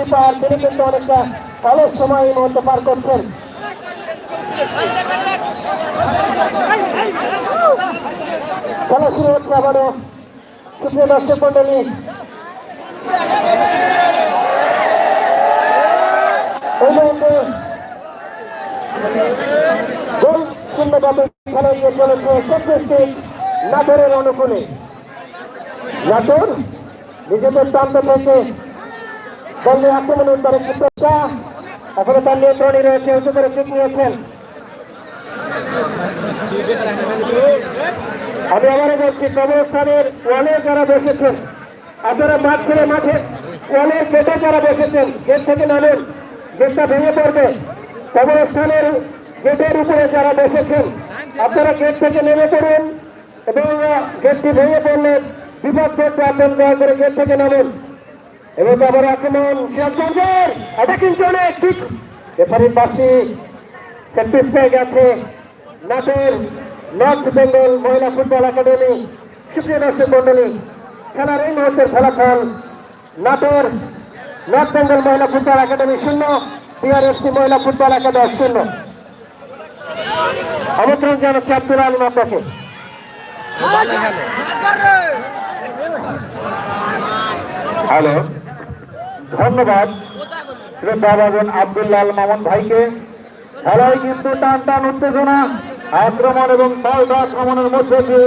Keeper তিনি কিন্তু অনেকটা অলস সময় এই মুহূর্তে পার করছেন। খেলা শুরু হচ্ছে আবারও। সুপ্রিয় দর্শক মন্ডলী এই মুহূর্তে খেলা নিয়ে চলেছে চব্বিশটি নাটোরের অনুকূলে। নাটোর নিজেদের প্রান্ত থেকে দলে আক্রমণ উদ্ধারের চেষ্টা এখনও তার নিয়ন্ত্রণে রয়েছে, উঁচু করে নিয়েছেন। আমি আবারও বলছি, কবরস্থানের ওয়ালে যারা বসেছেন, আপনারা মাঠ ছেড়ে মাঠে ওয়ালের গেটে যারা বসেছেন, গেট থেকে নামেন, গেটটা ভেঙে পড়বে। কবরস্থানের গেটের উপরে যারা বসেছেন, আপনারা গেট থেকে নেমে পড়ুন এবং গেটটি ভেঙে পড়লে বিপদ করতে আপনার দয়া করে গেট থেকে নামুন। এবং আবার আক্রমণ সিরাজগঞ্জের অ্যাটাকিং জোনে ঠিক। রেফারির পাশে সেন্টিস পেয়ে গেছে নাটের নর্থ বেঙ্গল মহিলা ফুটবল একাডেমি সুপ্রিয় দর্শক মন্ডলী খেলার এই মুহূর্তের ফলাফল নাটোর নর্থ বেঙ্গল মহিলা ফুটবল একাডেমি শূন্য বিআরএফসি মহিলা ফুটবল একাদশ শূন্য। আমন্ত্রণ জানাচ্ছি আব্দুল আলম আপনাকে। হ্যালো। ধন্যবাদ। শ্রদ্ধাভাজন আব্দুল্লাল মামুন ভাইকে। খেলায় কিন্তু টান টান উত্তেজনা, আক্রমণ এবং পাল্টা আক্রমণের মধ্যে দিয়ে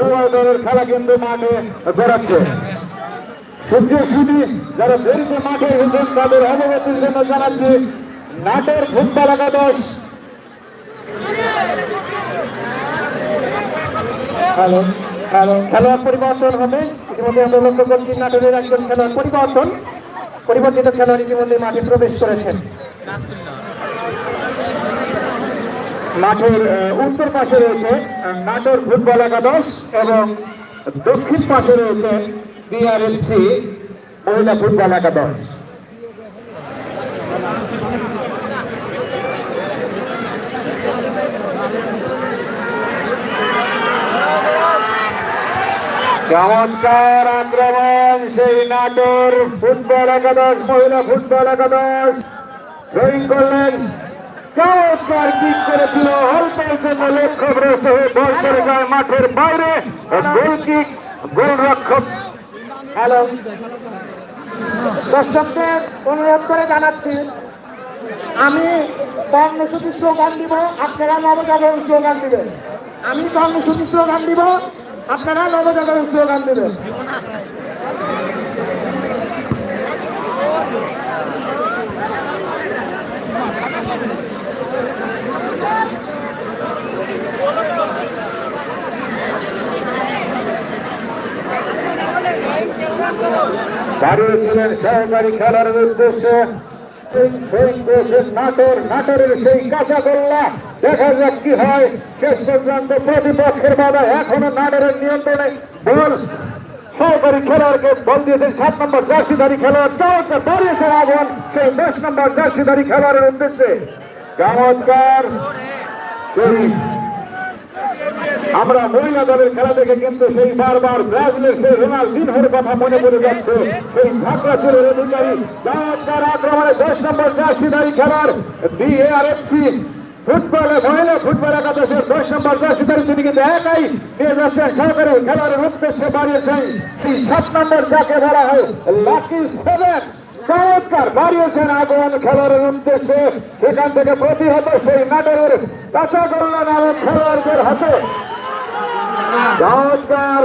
উভয় দলের খেলা কিন্তু মাঠে বেড়াচ্ছে। সূর্য সুদী যারা দেরিতে মাঠে এসেছেন, তাদের অবগতির জন্য জানাচ্ছি নাটের ফুটবল একাদশ। হ্যালো হ্যালো খেলোয়াড় পরিবর্তন হবে। ইতিমধ্যে আমরা লক্ষ্য করছি নাটোরের একজন খেলোয়াড় পরিবর্তন। পরিবর্তিত খেলোয়াড় ইতিমধ্যে মাঠে প্রবেশ করেছেন। মাঠের উত্তর পাশে রয়েছে নাটোর ফুটবল একাদশ এবং দক্ষিণ পাশে রয়েছে বিআরএফসি মহিলা ফুটবল একাদশ। চমৎকার আক্রমণ সেই নাটোর ফুটবল একাদশ, মহিলা ফুটবল একাদশ। ড্রয়িং করলেন। চমৎকার কিক করেছিল। অল্পের জন্য লক্ষ্য ভ্রষ্ট হয়ে বল করে যায় মাঠের বাইরে। গোল কিক গোল রক্ষক। হ্যালো। দর্শকদের অনুরোধ করে জানাচ্ছি, আমি কর্মসূচি স্লোগান দিব। আপনারা নবজাগরণ স্লোগান দিবেন। আমি কর্মসূচি স্লোগান দিব। আপনারা নবজাগরণ স্লোগান দিবেন। দাঁড়িয়েছিলেন সহকারী খেলার উদ্দেশ্যে নাটোর নাটোরের সেই কাঁচা গোল্লা দেখা যাক কি হয়। শেষ পর্যন্ত প্রতিপক্ষের বাধা এখনও নাটোরের নিয়ন্ত্রণে। বল, সহকারী খেলোয়াড়কে বল দিয়েছেন সাত নম্বর জার্সিধারী খেলোয়াড়। চমৎকার দাঁড়িয়েছেন আগুন সেই দশ নম্বর জার্সিধারী খেলোয়াড়ের উদ্দেশ্যে। চমৎকার। সেই আমরা মহিলা দলের খেলা দেখে কিন্তু সেই বারবার ব্রাজিলের সেই রোনাল্ডিনহোর কথা মনে পড়ে যাচ্ছে। সেই খাগড়াছড়ির অধিকারী, চমৎকার আক্রমণে দশ নম্বর জার্সিধারী খেলার বিএআরএফসি ফুটবলে মহিলা ফুটবল একাদশের দশ নম্বর জার্সিধারী তিনি কিন্তু একাই নিয়ে যাচ্ছেন সরকারি খেলোয়াড়ের উদ্দেশ্যে বাড়িয়েছেন। সেই সাত নম্বর যাকে বলা হয় লাকি সেভেন চমৎকার বাড়িয়েছেন আগমন খেলোয়াড়ের উদ্দেশ্যে। সেখান থেকে প্রতিহত সেই নাটোরের কাঁচা গোল্লা নামক খেলোয়াড়দের হাতে। চমৎকার।